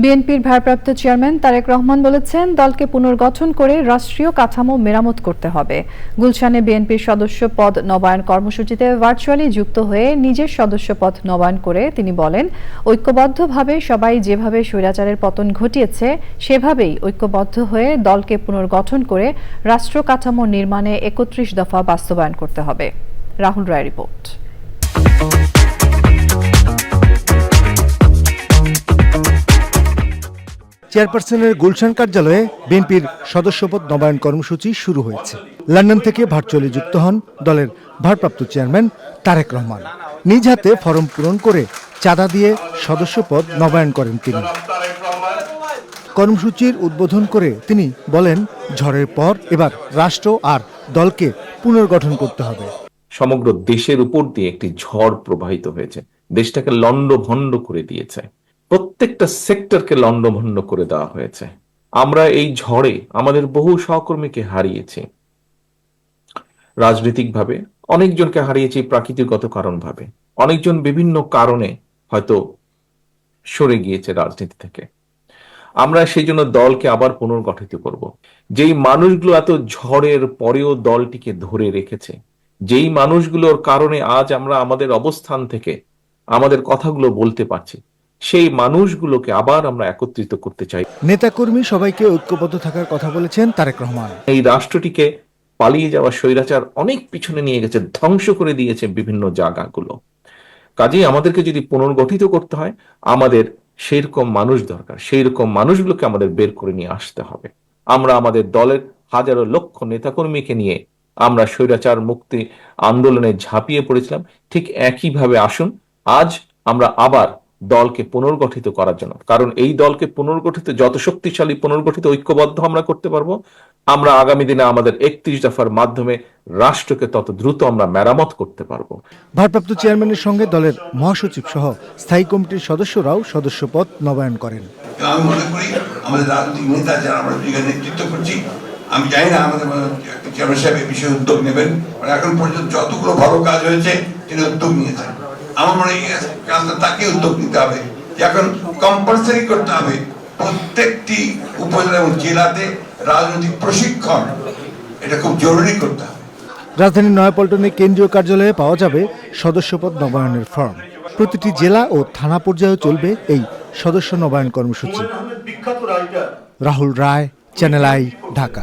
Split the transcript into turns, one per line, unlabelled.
বিএনপির ভারপ্রাপ্ত চেয়ারম্যান তারেক রহমান বলেছেন, দলকে পুনর্গঠন করে রাষ্ট্রীয় কাঠামো মেরামত করতে হবে। গুলশানে বিএনপির সদস্য পদ নবায়ন কর্মসূচিতে ভার্চুয়ালি যুক্ত হয়ে নিজের সদস্য পদ নবায়ন করে তিনি বলেন, ঐক্যবদ্ধভাবে সবাই যেভাবে স্বৈরাচারের পতন ঘটিয়েছে, সেভাবেই ঐক্যবদ্ধ হয়ে দলকে পুনর্গঠন করে রাষ্ট্র কাঠামো নির্মাণে একত্রিশ দফা বাস্তবায়ন করতে হবে। রাহুল রায় রিপোর্ট।
চেয়ারপারসনের গুলশান কার্যালয়ে বিএনপির সদস্যপদ নবায়ন কর্মসূচি শুরু হয়েছে। লন্ডন থেকে ভার্চুয়ালি যুক্ত হন দলের ভারপ্রাপ্ত চেয়ারম্যান তারেক রহমান। নিজ হাতে ফরম পূরণ করে চাঁদা দিয়ে সদস্যপদ নবায়ন করেন তিনি। কর্মসূচির উদ্বোধন করে তিনি বলেন, ঝড়ের পর এবার রাষ্ট্র আর দলকে পুনর্গঠন করতে হবে।
সমগ্র দেশের উপর দিয়ে একটি ঝড় প্রবাহিত হয়েছে। দেশটাকে লন্ডভন্ড করে দিয়েছে। প্রত্যেকটা সেক্টরকে লন্ডভন্ড করে দেওয়া হয়েছে। আমরা এই ঝড়ে আমাদের বহু সহকর্মীকে হারিয়েছি। রাজনৈতিকভাবে অনেকজনকে হারিয়েছি প্রাকৃতিকগত কারণ ভাবে অনেকজন বিভিন্ন কারণে হয়তো সরে গিয়েছে রাজনীতি থেকে। আমরা সেই জন্য দলকে আবার পুনর্গঠিত করব। যেই মানুষগুলো এত ঝড়ের পরেও দলটিকে ধরে রেখেছে, যেই মানুষগুলোর কারণে আজ আমরা আমাদের অবস্থান থেকে আমাদের কথাগুলো বলতে পারছি সেই মানুষগুলোকে আবার আমরা একত্রিত করতে চাই।
নেতাকর্মী সবাইকে ঐক্যবদ্ধ থাকার কথা বলেছেন তারেক রহমান।
এই রাষ্ট্রটিকে পালিয়ে যাওয়া স্বৈরাচার অনেক পিছনে নিয়ে গেছে ধ্বংস করে দিয়েছে বিভিন্ন জায়গাগুলো। কাজেই আমাদেরকে যদি পুনর্গঠিত করতে হয় আমাদের সেই রকম মানুষ দরকার সেই রকম মানুষগুলোকে আমাদের বের করে নিয়ে আসতে হবে। আমরা আমাদের দলের হাজারো লক্ষ নেতাকর্মীকে নিয়ে আমরা স্বৈরাচার মুক্তি আন্দোলনে ঝাঁপিয়ে পড়েছিলাম। ঠিক একইভাবে আসুন আজ আমরা আবার দলকে পুনর্গঠিত করার জন্য। কারণ এই দলকে পুনর্গঠিত যত শক্তিশালী পুনর্গঠিত ঐক্যবদ্ধ আমরা করতে পারব আমরা আগামী দিনে আমাদের একত্রিশ দফার মাধ্যমে রাষ্ট্রকে তত দ্রুত আমরা মেরামত করতে পারব।
ভারপ্রাপ্ত চেয়ারম্যানের সঙ্গে দলের মহাসচিব সহ স্থায়ী কমিটির সদস্যরাও সদস্যপদ নবায়ন করেন।
আমি মনে করি আমাদের রাজনৈতিক নেতা যারা আমরা নেতৃত্ব করছি আমি জানি না আমাদের চেয়ারম্যান সাহেব এই বিষয়ে উদ্যোগ নেবেন মানে এখন পর্যন্ত যতগুলো ভালো কাজ হয়েছে তিনি উদ্যোগ নিয়েছেন। আমার মনে হয় কাজটা তাকে উদ্যোগ নিতে হবে। এখন কম্পালসারি করতে হবে প্রত্যেকটি উপজেলা এবং জেলাতে রাজনৈতিক প্রশিক্ষণ। এটা খুব জরুরি করতে হবে।
রাজধানীর নয়াপল্টনে কেন্দ্রীয় কার্যালয়ে পাওয়া যাবে সদস্যপদ নবায়নের ফর্ম। প্রতিটি জেলা ও থানা পর্যায়ে চলবে এই সদস্য নবায়ন কর্মসূচি। Rahul Roy channel I Dhaka